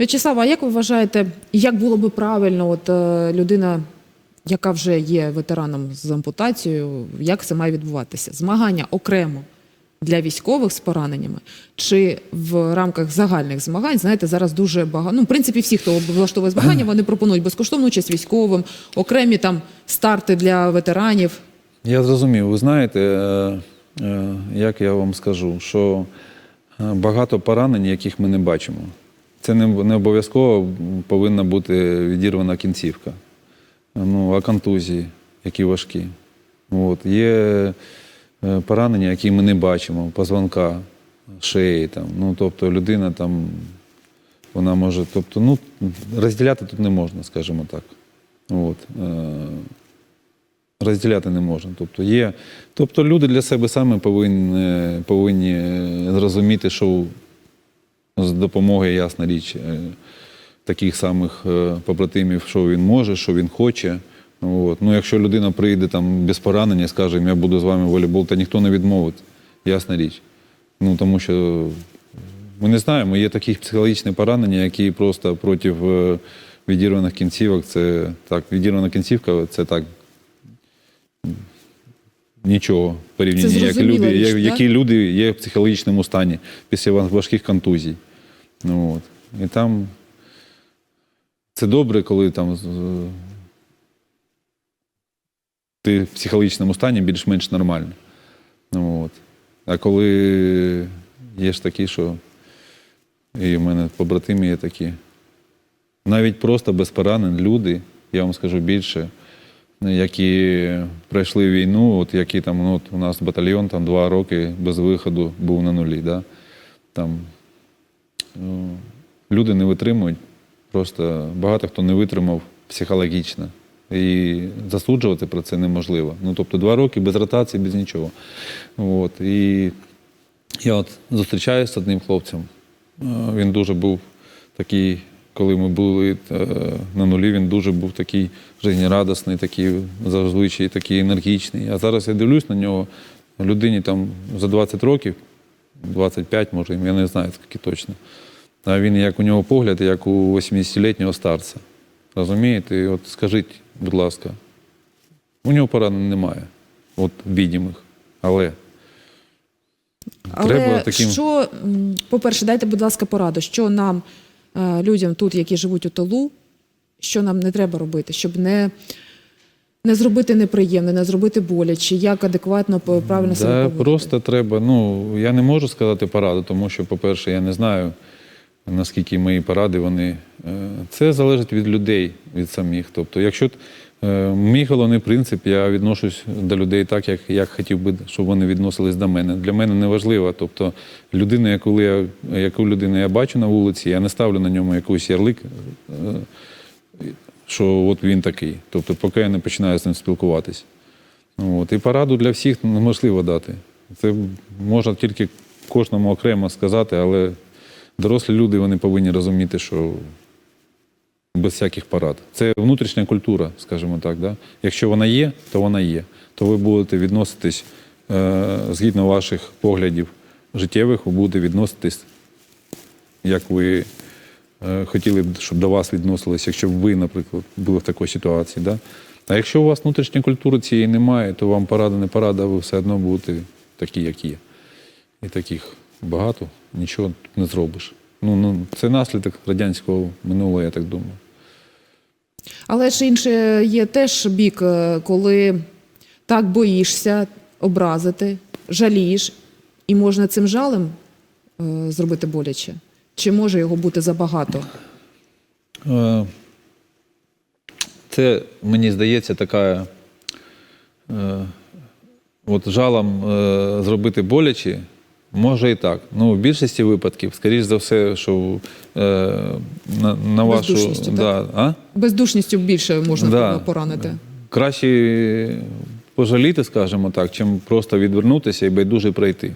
В'ячеслав, а як ви вважаєте, як було би правильно, от е, людина, яка вже є ветераном з ампутацією, як це має відбуватися? Змагання окремо для військових з пораненнями, чи в рамках загальних змагань, знаєте, зараз дуже багато. Ну, в принципі, всі, хто влаштовує змагання, вони пропонують безкоштовну участь військовим, окремі там старти для ветеранів. Я зрозумів. Ви знаєте, е, е, як я вам скажу, що багато поранень, яких ми не бачимо. Це не, обов'язково повинна бути відірвана кінцівка. Ну, а контузії, які важкі. От. Є е, поранення, які ми не бачимо, позвонка, шиї. Там. Ну, тобто людина там, вона може. Тобто, ну, розділяти тут не можна, скажімо так. От. Е, розділяти не можна. Тобто, є, тобто люди для себе самі повинні, повинні е, зрозуміти, що з допомогою, ясна річ, е, таких самих е, побратимів, що він може, що він хоче. От. Ну, якщо людина прийде там без поранення скаже, я буду з вами в волейбол, то ніхто не відмовить, ясна річ. Ну, тому що ми не знаємо, є такі психологічні поранення, які просто проти е, відірваних кінцівок, це так, відірвана кінцівка це так. Нічого порівняно, Це як люди, річ, як, які люди є в психологічному стані після важких контузій. Ну, от. І там це добре, коли там ти в психологічному стані більш-менш нормально. Ну, от. А коли є ж такі, що і в мене побратими є такі, навіть просто без поранень люди, я вам скажу більше, які пройшли війну, от які там, ну, от у нас батальйон там два роки без виходу був на нулі. Да? Там, ну, люди не витримують, просто багато хто не витримав психологічно. І засуджувати про це неможливо. Ну, тобто два роки без ротації, без нічого. От. І я от зустрічаюся з одним хлопцем. Е, Він дуже був такий, коли ми були е, на нулі, він дуже був такий жизнерадісний, такий зазвичай такий енергічний. А зараз я дивлюсь на нього, людині там за 20 років, 25, може, я не знаю скільки точно. А він як у нього погляд, як у 80-літнього старця. Розумієте? І от скажіть, будь ласка, у нього поранень немає, от відімих. Але Але Треба таким- що, по-перше, дайте, будь ласка, пораду, що нам, людям тут, які живуть у тилу, що нам не треба робити, щоб не, не зробити неприємне, не зробити боляче, як адекватно, правильно себе поводити? просто треба. Ну я не можу сказати пораду, тому що, по-перше, я не знаю, наскільки мої поради вони. е, Це залежить від людей, від самих. Тобто, якщо е, мій головний принцип, я відношусь до людей так, як я хотів би, щоб вони відносились до мене. Для мене не важливо. Тобто, людина, яку я, яку людину я бачу на вулиці, я не ставлю на ньому якийсь ярлик. е, що от він такий. Тобто, поки я не починаю з ним спілкуватись. От. І пораду для всіх неможливо дати. Це можна тільки кожному окремо сказати, але дорослі люди вони повинні розуміти, що без всяких порад. Це внутрішня культура, скажімо так. Да? Якщо вона є, то вона є. То ви будете відноситись е, згідно ваших поглядів життєвих, ви будете відноситись, як ви е, хотіли б, щоб до вас відносились, якщо б ви, наприклад, були в такій ситуації. Да? А якщо у вас внутрішньої культури цієї немає, то вам порада не порада, ви все одно будете такі, як є. І таких багато, нічого не зробиш. Ну, ну, це наслідок радянського минулого, я так думаю. Але ж інше є теж бік, е, коли так боїшся образити, жалієш, і можна цим жалем е, зробити боляче. Чи може його бути забагато? Е, Це, мені здається, така от жалом зробити боляче, може і так. Ну, в більшості випадків, скоріш за все, що е, на, на вашу. Бездушністю, Да, а? Бездушністю більше можна Да. поранити. Краще пожаліти, скажімо так, чим просто відвернутися і байдуже пройти.